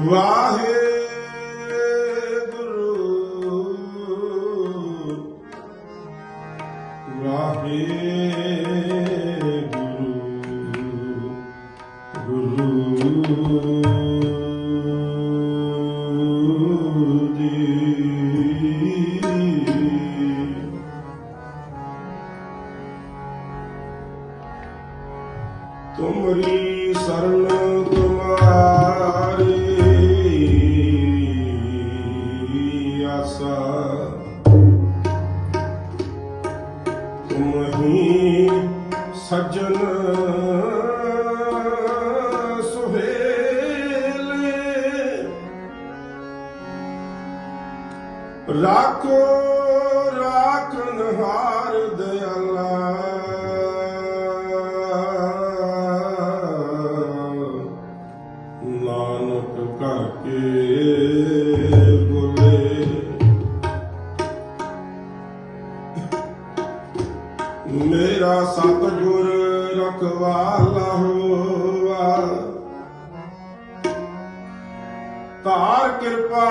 ਵਾਹਿਗੁਰੂ ਵਾਹਿਗੁਰੂ ਗੁਰੂ ਤੁਮਰੀ ਰਾਖੋ ਰਾਖਨ ਹਾਰ ਦਿਆਲਾ। ਨਾਨਕ ਕਰਕੇ ਬੋਲੇ। ਮੇਰਾ ਸਤਿਗੁਰ ਰਖਵਾਲਾ ਹੋਵਾ ਤਾਰ ਕਿਰਪਾ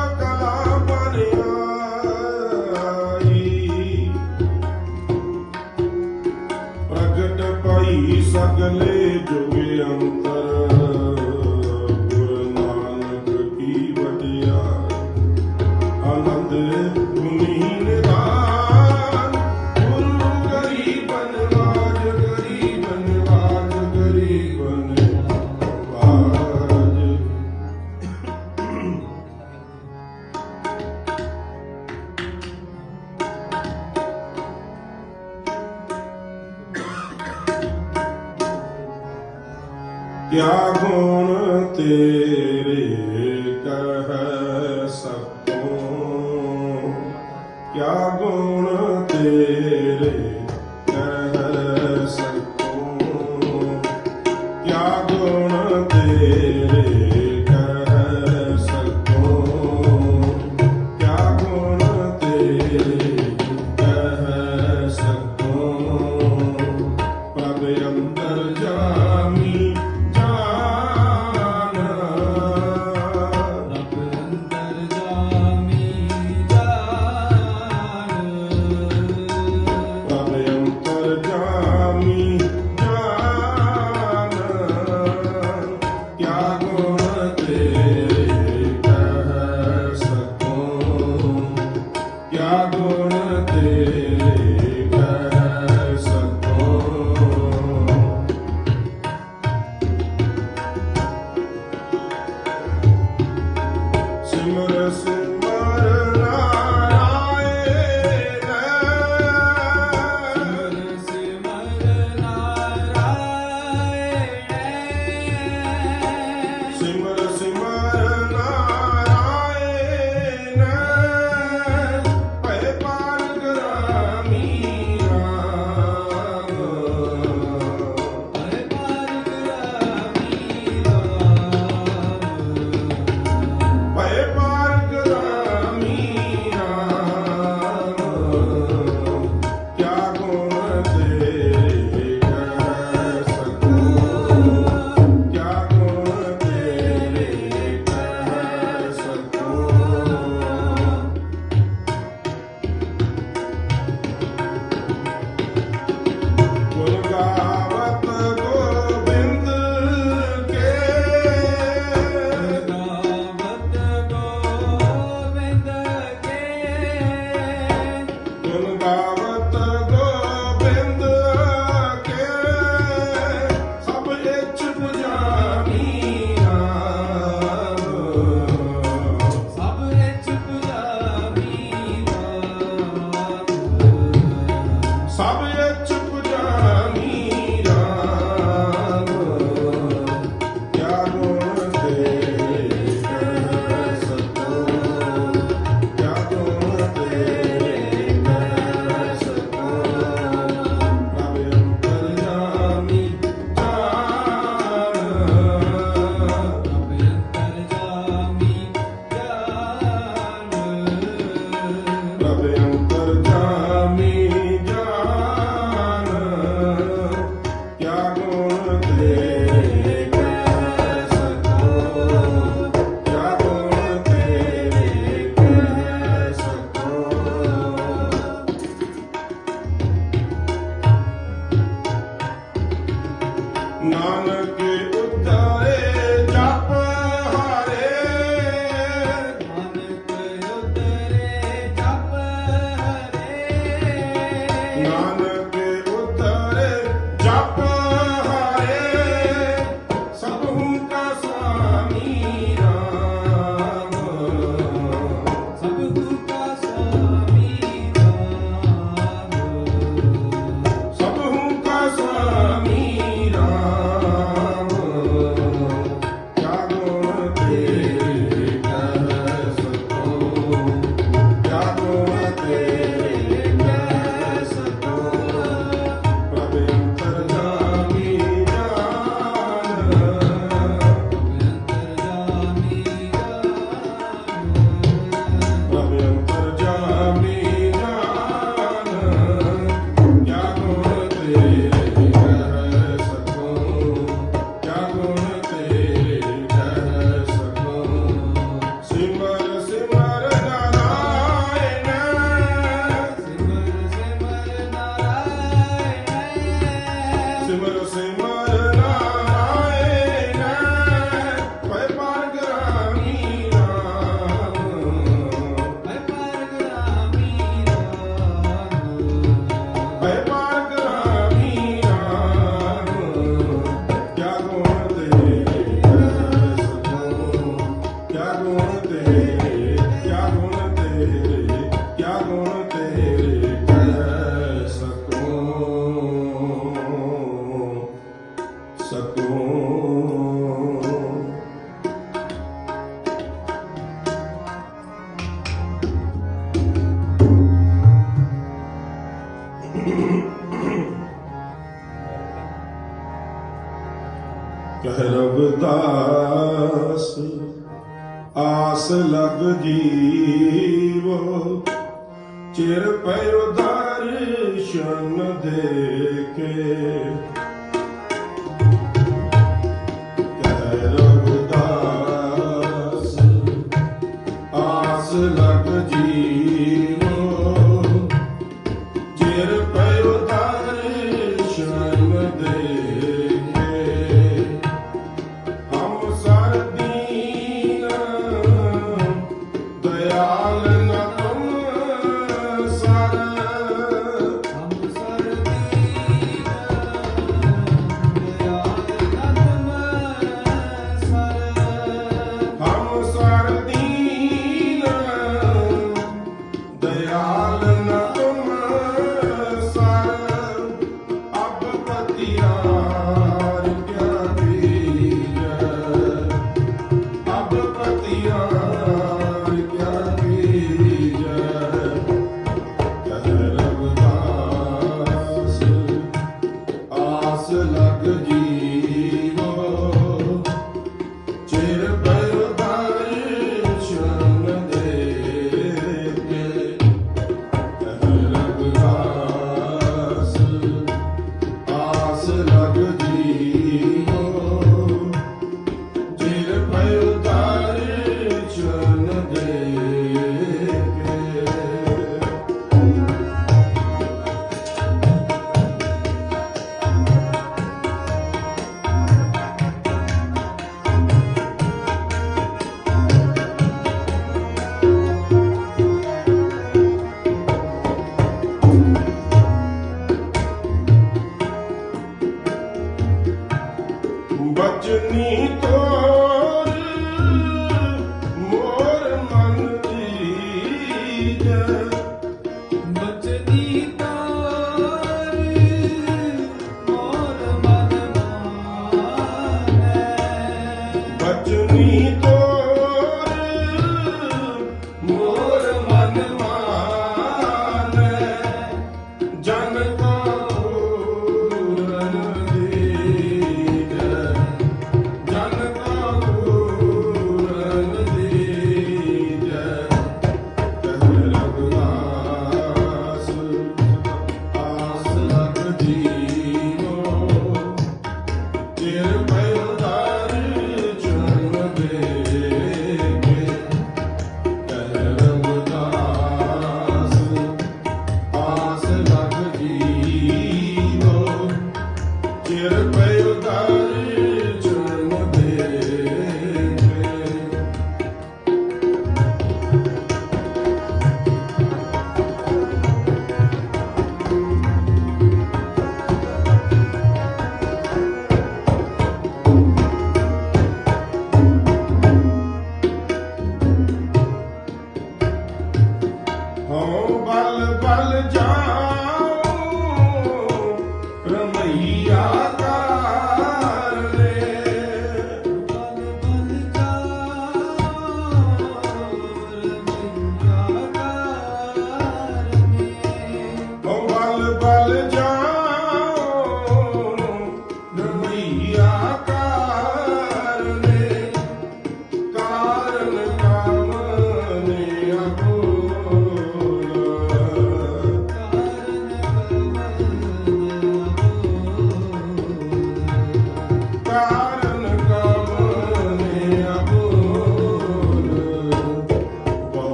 Magdalena, ਕਿਆ ਗੁਣ ਤੇਰੇ ਕਹਿ ਸਕੋ? ਕਿਆ ਗੁਣ ਤੇਰੇ ਕਹਿ ਸਕੋ? ਕਿਆ ਗੁਣ ਤੇਰੇ Bye. ਸਕੂੰ ਕਹਿ ਰਬ ਦਾਸ ਆਸ ਲਗ ਜੀਵੋ। ਚਿਰ ਪਇਓ ਦਰਸ਼ਨ ਦੇ ਕੇ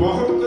Woche.